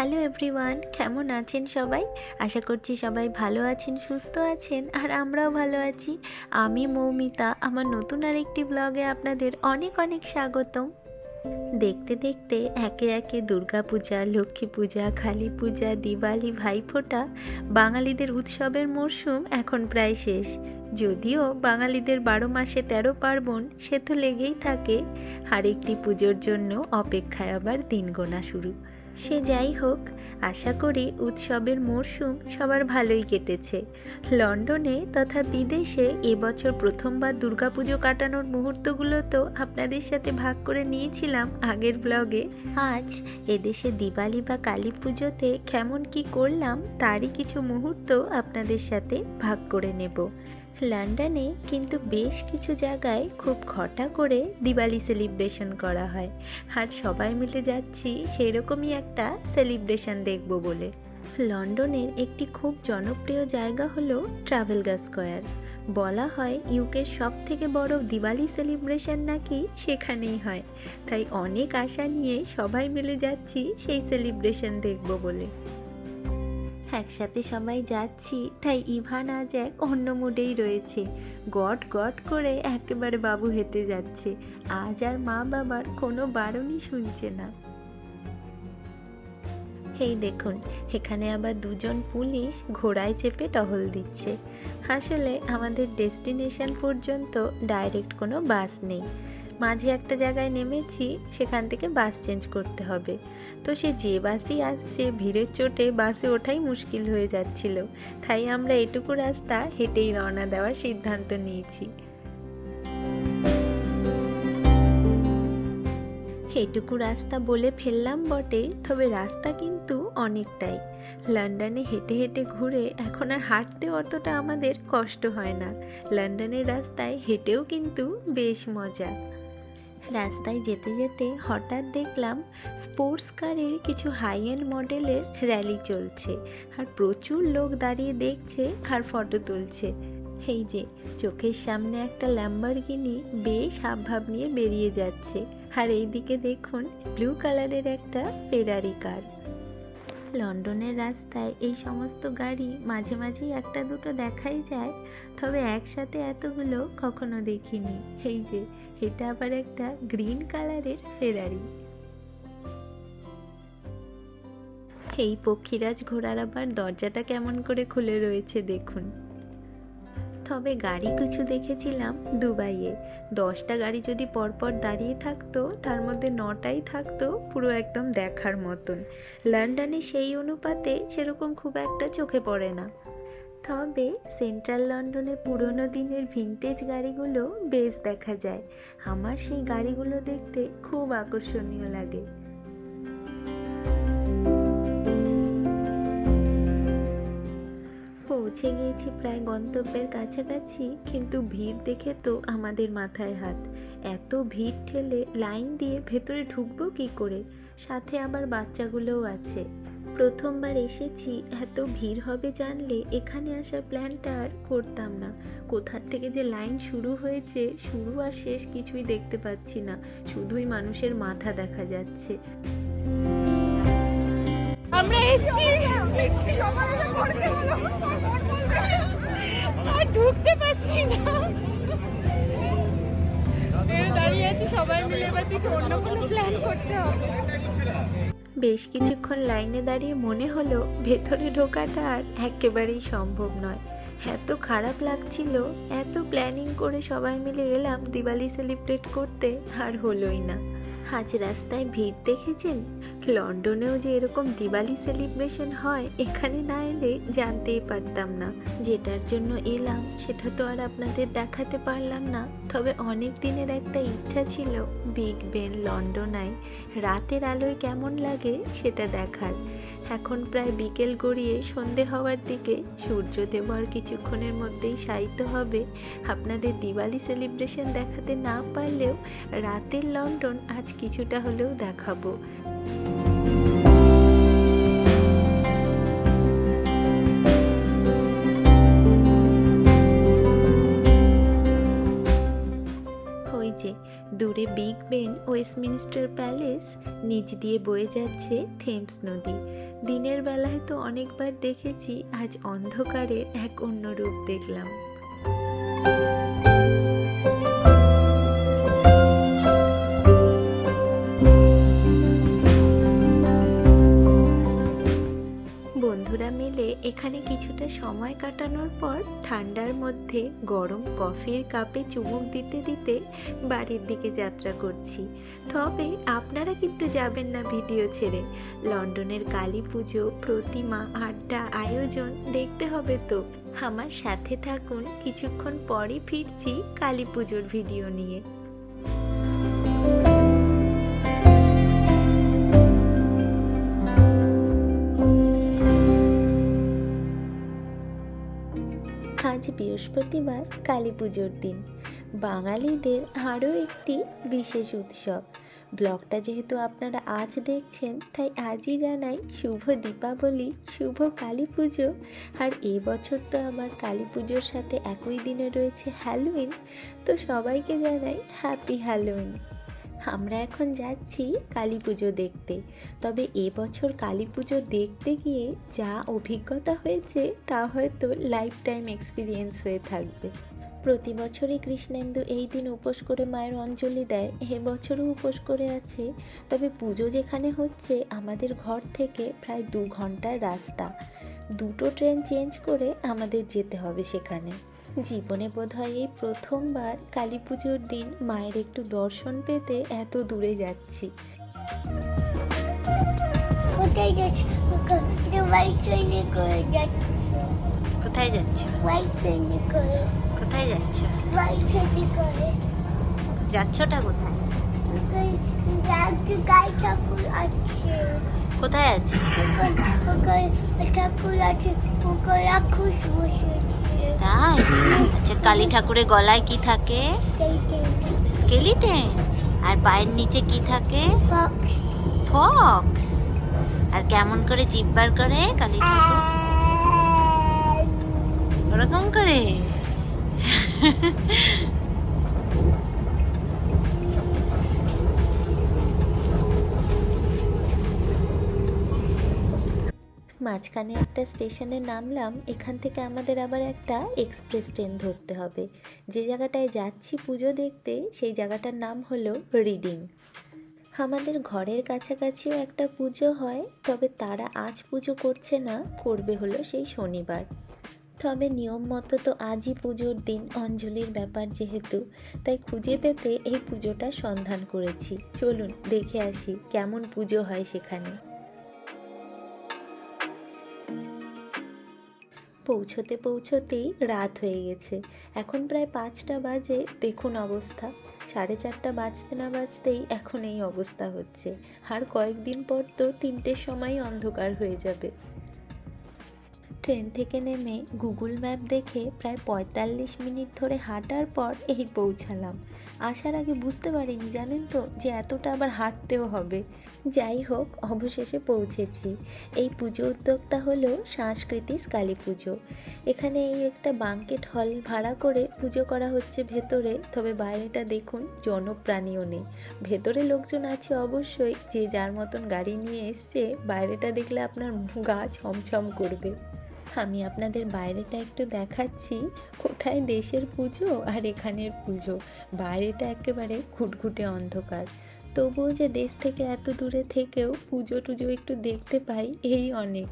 Hello everyone কেমন আছেন সবাই? আশা করছি সবাই ভালো আছেন, সুস্থ আছেন, আর আমরাও ভালো আছি। আমি মৌমিতা। আমার নতুন আরেকটি ব্লগে আপনাদের অনেক অনেক স্বাগতম। দেখতে দেখতে একে একে দুর্গা পূজা লক্ষ্মী পূজা কালী পূজা দিওয়ালি, ভাইফোঁটা, বাঙালিদের উৎসবের মরশুম এখন প্রায় শেষ। যদিও বাঙালিদের বারো মাসে তেরো পার্বণ, সে তো লেগেই থাকে। আরেকটি পুজোর জন্য অপেক্ষায় আবার দিন গোনা শুরু। সে যাই হোক, আশা করি উৎসবের মরশুম সবার ভালোই কেটেছে। লন্ডনে তথা বিদেশে এবছর প্রথমবার দুর্গাপুজো কাটানোর মুহূর্তগুলো তো আপনাদের সাথে ভাগ করে নিয়েছিলাম আগের ব্লগে। আজ এদেশে দিওয়ালি বা কালী পুজোতে কেমন কি করলাম, তারই কিছু মুহূর্ত আপনাদের সাথে ভাগ করে নেব। লন্ডনে কিন্তু বেশ কিছু জায়গায় খুব ঘটা করে দিওয়ালি সেলিব্রেশন করা হয়। আজ সবাই মিলে যাচ্ছি সেরকমই একটা সেলিব্রেশন দেখব বলে। লন্ডনের একটি খুব জনপ্রিয় জায়গা হলো ট্রাভেলগা স্কোয়ার। বলা হয় ইউকের সব থেকে বড় দিওয়ালি সেলিব্রেশন নাকি সেখানেই হয়। তাই অনেক আশা নিয়ে সবাই মিলে যাচ্ছি সেই সেলিব্রেশন দেখব বলে। একসাথে সবাই যাচ্ছি, তাই ইভান আজ এক অন্য মুডেই রয়েছে। গট গট করে একেবারে বাবু হেঁটে যাচ্ছে। আজ আর মা বাবার কোনো বারণই শুনছে না। এই দেখুন, এখানে আবার দুজন পুলিশ ঘোড়ায় চেপে টহল দিচ্ছে। আসলে আমাদের ডেস্টিনেশন পর্যন্ত ডাইরেক্ট কোনো বাস নেই। মাঝে একটা জায়গায় নেমেছি, সেখান থেকে বাস চেঞ্জ করতে হবে। তো সে যে বাসই আসছে ভিড়ের চোটে বাসে ওঠাই মুশকিল হয়ে যাচ্ছিল। তাই আমরা এটুকু রাস্তা হেঁটেই রওনা দেওয়ার সিদ্ধান্ত নিয়েছি। এটুকু রাস্তা বলে ফেললাম বটে, তবে রাস্তা কিন্তু অনেকটাই। লন্ডনে হেঁটে হেঁটে ঘুরে এখন আর হাঁটতে অতটা আমাদের কষ্ট হয় না। লন্ডনের রাস্তায় হেঁটেও কিন্তু বেশ মজা। রাস্তায় যেতে যেতে হঠাৎ দেখলাম স্পোর্টস কারের কিছু হাই এন্ড মডেলের র্যালি চলছে আর প্রচুর লোক দাঁড়িয়ে দেখছে আর ফটো তুলছে। এই যে, চোখের সামনে একটা ল্যাম্বারগিনি বেশ হাবভাব নিয়ে বেরিয়ে যাচ্ছে। আর এইদিকে দেখুন ব্লু কালারের একটা ফেরারি কার লন্ডনের রাস্তায় এই সমস্ত গাড়ি মাঝে মাঝেই একটা দুটো দেখাই যায়, তবে একসাথে এতগুলো কখনো দেখিনি। এই যে এটা আবার একটা গ্রিন কালারের ফেরারি এই পক্ষীরাজ ঘোড়ার আবার দরজাটা কেমন করে খুলে রয়েছে দেখুন। তবে গাড়ি কিছু দেখেছিলাম দুবাইয়ে। দশটা গাড়ি যদি পরপর দাঁড়িয়ে থাকতো, তার মধ্যে নটাই থাকতো পুরো একদম দেখার মতন। লন্ডনে সেই অনুপাতে সেরকম খুব একটা চোখে পড়ে না। তবে সেন্ট্রাল লন্ডনে পুরনো দিনের ভিনটেজ গাড়িগুলো বেশ দেখা যায়। আমার সেই গাড়িগুলো দেখতে খুব আকর্ষণীয় লাগে। পৌঁছে গিয়েছি প্রায় গন্তব্যের কাছাকাছি, কিন্তু ভিড় দেখে তো আমাদের মাথায় হাত। এত ভিড় ঠেলে লাইন দিয়ে ভেতরে ঢুকবো কি করে? সাথে আবার বাচ্চাগুলোও আছে। প্রথমবার এসেছি, এত ভিড় হবে জানলে এখানে আসার প্ল্যানটা আর করতাম না। কোথার থেকে যে লাইন শুরু হয়েছে, শুরু আর শেষ কিছুই দেখতে পাচ্ছি না। শুধুই মানুষের মাথা দেখা যাচ্ছে। আমরা এসেছি। আর ঢুকতে পাচ্ছি না। দাঁড়িয়ে আছি সবাই মিলে, এবার অন্য কোনো প্ল্যান করতে হবে। বেশ কিছুক্ষণ লাইনে দাঁড়িয়ে মনে হলো ভেতরে ঢোকাটা আর একেবারেই সম্ভব নয়। এত খারাপ লাগছিল, এত প্ল্যানিং করে সবাই মিলে এলাম দিওয়ালি সেলিব্রেট করতে, আর হলোই না। আজ রাস্তায় ভিড় দেখেছেন? লন্ডনেও যে এরকম দিওয়ালি সেলিব্রেশন হয়, এখানে না এলে জানতেই পারতাম না। যেটার জন্য এলাম, সেটা তো আর আপনাদের দেখাতে পারলাম না। তবে অনেক দিনের একটা ইচ্ছা ছিল বিগ বেন লন্ডনায়। রাতের আলোয় কেমন লাগে সেটা দেখার। এখন প্রায় বিকেল গড়িয়ে সন্ধে হওয়ার দিকে সূর্যদেব আর কিছুক্ষণের মধ্যেই শায়িত হবে। আপনাদের দিওয়ালি সেলিব্রেশন দেখাতে না পারলেও রাতের লন্ডন আজ কিছুটা হলেও দেখাবো। দূরে বিগ বেন ওয়েস্টমিনিস্টার প্যালেস নিচ দিয়ে বয়ে যাচ্ছে থেমস নদী। দিনের বেলায় তো অনেকবার দেখেছি আজ অন্ধকারে এক অন্য রূপ দেখলাম। মিলে এখানে কিছুটা সময় কাটানোর পর ঠান্ডার মধ্যে গরম কফির কাপে চুমুক দিতে দিতে বাড়ির দিকে যাত্রা করছি। তবে আপনারা কিন্তু যাবেন না ভিডিও ছেড়ে। লন্ডনের কালী পুজো, প্রতিমা, আড্ডা, আয়োজন দেখতে হবে তো। আমার সাথে থাকুন, কিছুক্ষণ পরে ফিরছি কালী পুজোর ভিডিও নিয়ে। বৃহস্পতিবার কালী পুজোর দিন। বাঙালিদের আরও একটি বিশেষ উৎসব। ব্লগটা যেহেতু আপনারা আজ দেখছেন, তাই আজই জানাই শুভ দীপাবলি, শুভ কালী পুজো। আর এবছর তো আমার কালী পুজোর সাথে একই দিনে রয়েছে হ্যালোইন তো সবাইকে জানাই হ্যাপি হ্যালোইন আমরা এখন যাচ্ছি কালী পুজো দেখতে। তবে এবছর কালী পুজো দেখতে গিয়ে যা অভিজ্ঞতা হয়েছে তা হয়তো লাইফ টাইম এক্সপিরিয়েন্স হয়ে থাকবে। প্রতি বছরই কৃষ্ণেন্দু এই দিন উপোস করে মায়ের অঞ্জলি দেয়। এবছরও উপোস করে আছে। তবে পুজো যেখানে হচ্ছে, আমাদের ঘর থেকে প্রায় দু ঘণ্টার রাস্তা। দুটো ট্রেন চেঞ্জ করে আমাদের যেতে হবে সেখানে। জীবনে বোধহয় এই প্রথমবার কালী পুজোর দিন মায়ের একটু দর্শন পেতে এত দূরে যাচ্ছি। কোথায় যাচ্ছ? কোথায় যাচ্ছ? কোথায় যাচ্ছ? যাচ্ছটা কোথায়? ঠাকুর আছে। কোথায় আছে ঠাকুর আছে। রাক্ষস বসেছে। তাই? আচ্ছা কালী ঠাকুরের গলায় কি থাকে? স্কেলিটেন। আর পায়ের নিচে কি থাকে? ফক্স। আর কেমন করে জিব্বার করে কালী ঠাকুর? ওরকম করে। মাঝখানে একটা স্টেশনে নামলাম, এখান থেকে আমাদের আবার একটা এক্সপ্রেস ট্রেন ধরতে হবে। যে জায়গাটায় যাচ্ছি পুজো দেখতে, সেই জায়গাটার নাম হলো রিডিং। আমাদের ঘরের কাছাকাছিও একটা পুজো হয়, তবে তারা আজ পুজো করছে না, করবে হলো সেই শনিবার। তবে নিয়ম মতো তো আজই পুজোর দিন অঞ্জলির ব্যাপার যেহেতু, তাই খুঁজে পেতে এই পুজোটা সন্ধান করেছি। চলুন দেখে আসি কেমন পুজো হয় সেখানে। পৌঁছতে পৌঁছতেই রাত হয়ে গেছে। এখন প্রায় পাঁচটা বাজে, দেখুন অবস্থা। সাড়ে চারটা বাজতে না বাজতেই এখন এই অবস্থা হচ্ছে। আর কয়েকদিন পর তো তিনটের সময় অন্ধকার হয়ে যাবে। ট্রেন থেকে নেমে গুগল ম্যাপ দেখে প্রায় পঁয়তাল্লিশ মিনিট ধরে হাঁটার পর এই পৌঁছালাম। আসার আগে বুঝতে পারিনি, জানেন তো, যে এতটা আবার হাঁটতেও হবে। যাই হোক, অবশেষে পৌঁছেছি। এই পুজো উদ্যোক্তা হলো সাংস্কৃতিক কালী পুজো। এখানে এই একটা বাঙ্কেট হল ভাড়া করে পুজো করা হচ্ছে ভেতরে। তবে বাইরেটা দেখুন, জনপ্রাণীও নেই। ভেতরে লোকজন আছে অবশ্যই, যে যার মতন গাড়ি নিয়ে এসছে, বাইরেটা দেখলে আপনার গা ছমছম করবে। আমি আপনাদের বাইরেটা একটু দেখাচ্ছি। কোথায় দেশের পুজো আর এখানের পুজো? বাইরেটা একেবারে ঘুটঘুটে অন্ধকার। তবুও যে দেশ থেকে এত দূরে থেকেও পুজো টুজো একটু দেখতে পাই, এই অনেক।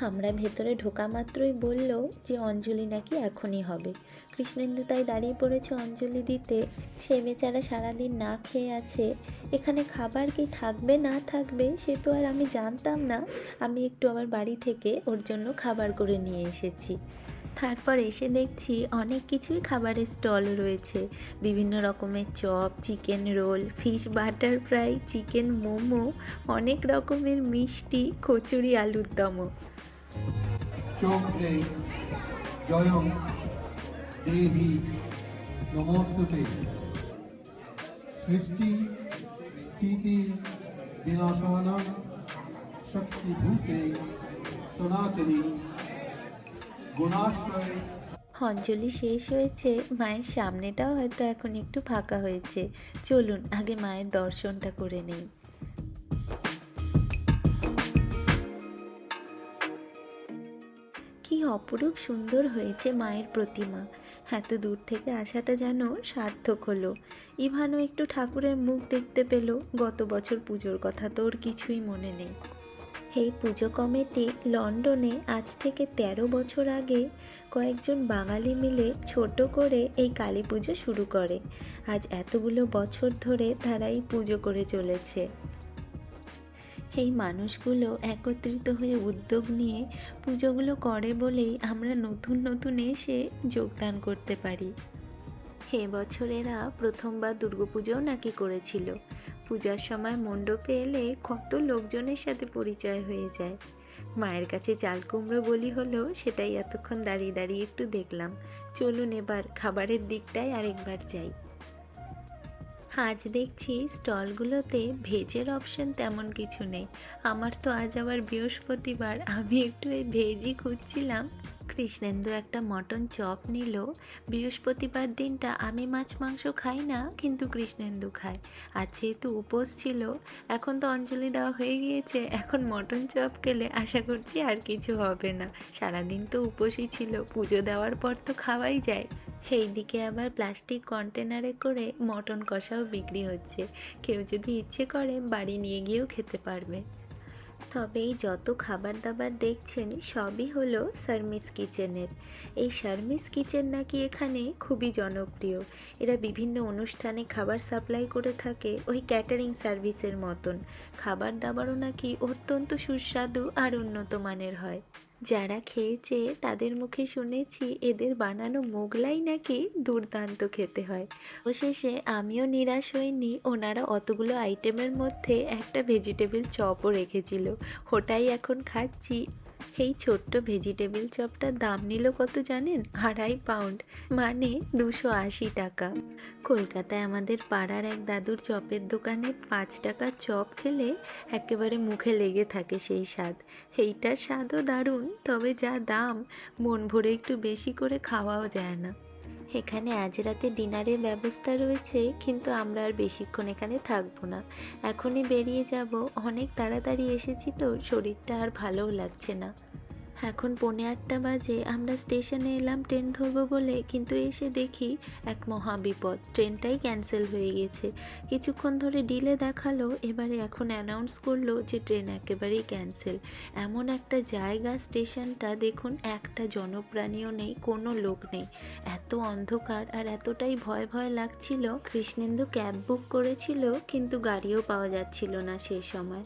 আমরা ভেতরে ঢোকা মাত্রই বলল যে অঞ্জলি নাকি এখনই হবে। কৃষ্ণেন্দু তাই দাঁড়িয়ে পড়েছে অঞ্জলি দিতে। সে বেচারা সারাদিন না খেয়ে আছে। এখানে খাবার কি থাকবে, না থাকবে, সে তো আর আমি জানতাম না। আমি একটু আমার বাড়ি থেকে ওর জন্য খাবার করে নিয়ে এসেছি। তারপর এসে দেখছি অনেক কিছুই খাবারের স্টল রয়েছে। বিভিন্ন রকমের chop, chicken roll, fish butter fry, chicken momo, অনেক রকমের মিষ্টি, কচুরি, আলুর দমও। সৃষ্টি স্থিতি বিনাশানাং শক্তিভূতে সনাতনী গুণাশ্রয়। অঞ্জলি শেষ হয়েছে, মায়ের সামনেটাও হয়তো এখন একটু ফাঁকা হয়েছে। চলুন, আগে মায়ের দর্শনটা করে নেই। কি অপরূপ সুন্দর হয়েছে মায়ের প্রতিমা। এত দূর থেকে আসাটা যেন সার্থক হলো। ইভানও একটু ঠাকুরের মুখ দেখতে পেল, গত বছর পুজোর কথা তো ওর কিছুই মনে নেই। এই পুজো কমিটি লন্ডনে আজ থেকে ১৩ বছর আগে কয়েকজন বাঙালি মিলে ছোট করে এই কালী পুজো শুরু করে। আজ এতগুলো বছর ধরে তারা এই পুজো করে চলেছে। এই মানুষগুলো একত্রিত হয়ে উদ্যোগ নিয়ে পুজোগুলো করে বলেই আমরা নতুন নতুন এসে যোগদান করতে পারি। এ বছর এরা প্রথমবার দুর্গাপুজোও নাকি করেছিল। পূজার সময় মণ্ডপে এলে কত লোকজনের সাথে পরিচয় হয়ে যায়। মায়ের কাছে চাল কুমড়ো বলি হলো, সেটাই এতক্ষণ দাঁড়িয়ে দাঁড়িয়ে একটু দেখলাম। চলুন এবার খাবারের দিকটায় আরেকবার যাই। আজ দেখছি স্টলগুলোতে ভেজের অপশন তেমন কিছু নেই। আমার তো আজ আবার বৃহস্পতিবার। আমি একটু এই ভেজই খুঁজছিলাম। কৃষ্ণেন্দু একটা মটন চপ নিল। বৃহস্পতিবার দিনটা আমি মাছ মাংস খাই না, কিন্তু কৃষ্ণেন্দু খায়। আর যেহেতু উপোস ছিল, এখন তো অঞ্জলি দেওয়া হয়ে গিয়েছে, এখন মটন চপ খেলে আশা করছি আর কিছু হবে না। সারাদিন তো উপোসই ছিল, পুজো দেওয়ার পর তো খাওয়াই যায়। সেই দিকে আবার প্লাস্টিক কন্টেনারে করে মটন কষাও বিক্রি হচ্ছে। কেউ যদি ইচ্ছে করে বাড়ি নিয়ে গিয়েও খেতে পারবে। তবে এই যত খাবার দাবার দেখছেন, সবই হলো সার্মিস কিচেনের। এই সার্মিস কিচেন নাকি এখানে খুবই জনপ্রিয়। এরা বিভিন্ন অনুষ্ঠানে খাবার সাপ্লাই করে থাকে ওই ক্যাটারিং সার্ভিসের মতন। খাবার দাবারও নাকি অত্যন্ত সুস্বাদু আর উন্নত মানের হয়। যারা খেয়েছে তাদের মুখে শুনেছি এদের বানানো মোগলাই নাকি দুর্দান্ত খেতে হয়। অবশেষে আমিও নিরাশ হইনি, ওনারা অতগুলো আইটেমের মধ্যে একটা ভেজিটেবিল চপও রেখেছিল। ওটাই এখন খাচ্ছি। এই ছোট্ট ভেজিটেবিল চপটার দাম নিল কত জানেন? আড়াই পাউন্ড মানে দুশো আশি টাকা। কলকাতায় আমাদের পাড়ার এক দাদুর চপের দোকানে পাঁচ টাকার চপ খেলে একেবারে মুখে লেগে থাকে সেই স্বাদ। এইটার স্বাদও দারুণ, তবে যা দাম, মন ভরে একটু বেশি করে খাওয়াও যায় না। এখানে আজ রাতে ডিনারের ব্যবস্থা রয়েছে, কিন্তু আমরা আর বেশিক্ষণ এখানে থাকব না। এখনই বেরিয়ে যাব। অনেক তাড়াতাড়ি এসেছি তো, শরীরটা আর ভালোও লাগছে না। এখন পৌনে আটটা বাজে, আমরা স্টেশনে এলাম, ট্রেন ধরবো বলে, কিন্তু এসে দেখি এক মহা বিপদ। ট্রেনটাই ক্যান্সেল হয়ে গেছে। কিছুক্ষণ ধরে ডিলে দেখাল, এবারে এখন অ্যানাউন্স করল যে ট্রেন একেবারেই ক্যান্সেল। এমন একটা জায়গা, স্টেশনটা, দেখুন, একটা জনপ্রাণীও নেই, কোনো লোক নেই। এত অন্ধকার আর এতটাই ভয় ভয় লাগছিল, কৃষ্ণেন্দু ক্যাব বুক করেছিল, কিন্তু গাড়িও পাওয়া যাচ্ছিল না সেই সময়।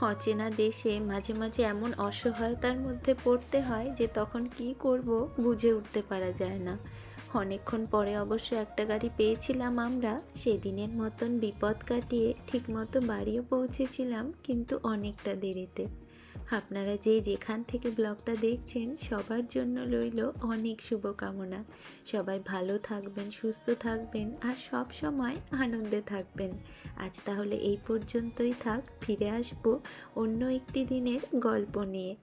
অচেনা দেশে মাঝে মাঝে এমন অসহায়তার মধ্যে পড়তে হয় যে তখন কি করব বুঝে উঠতে পারা যায় না। অনেকক্ষণ পরে অবশ্য একটা গাড়ি পেয়েছিলাম আমরা, সেদিনের মতন বিপদ কাটিয়ে ঠিকমতো বাড়িও পৌঁছেছিলাম কিন্তু অনেকটা দেরিতে। আপনারা যে যেখান থেকে ব্লগটা দেখছেন, সবার জন্য রইল অনেক শুভকামনা। সবাই ভালো থাকবেন, সুস্থ থাকবেন আর সব সময় আনন্দে থাকবেন। আজ তাহলে এই পর্যন্তই থাক, ফিরে আসব অন্য একটি দিনের গল্প নিয়ে।